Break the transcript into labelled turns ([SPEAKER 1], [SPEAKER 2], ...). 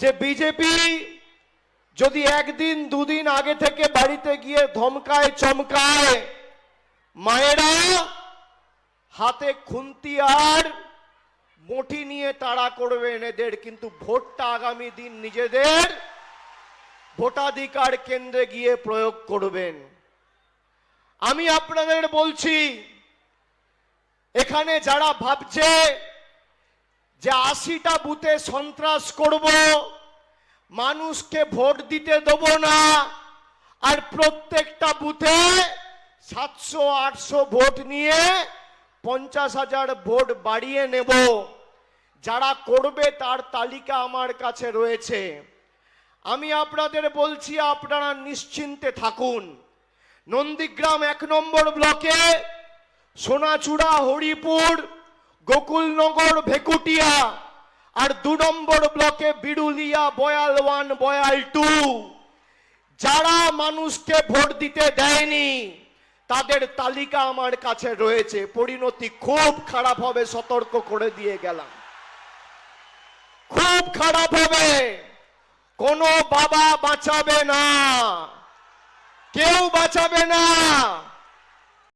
[SPEAKER 1] যে বিজেপি যদি একদিন, দুদিন আগে থেকে বাড়িতে গিয়ে ধমকায়, চমকায়, মায়েরা হাতে খুন্তি আর বটি নিয়ে তাড়া করবেন এদের, কিন্তু ভোটটা আগামী দিন নিজেদের ভোটাধিকার কেন্দ্রে গিয়ে প্রয়োগ করবেন। আমি আপনাদের বলছি, এখানে যারা ভাবছে যে আশিটা বুথে সন্ত্রাস করব, মানুষকে ভোট দিতে দেব না, আর প্রত্যেকটা বুথে সাতশো, আটশো ভোট নিয়ে পঞ্চাশ হাজার ভোট বাড়িয়ে নেব। যারা করবে তার তালিকা আমার কাছে রয়েছে। আমি আপনাদের বলছি, আপনারা নিশ্চিন্তে থাকুন। নন্দীগ্রাম এক নম্বর ব্লকে সোনাচূড়া, হরিপুর গোকুলনগর ভেকুটিয়া আর দু নম্বর ব্লকে বিরুলিয়া, বয়াল ওয়ান, বয়াল টু। যারা মানুষকে ভোট দিতে দেয়নি, তাদের তালিকা আমার কাছে রয়েছে। পরিণতি খুব খারাপ হবে, সতর্ক করে দিয়ে গেলাম। খুব খারাপ হবে। কোনো বাবা বাঁচাবে না। কেউ বাঁচাবে না।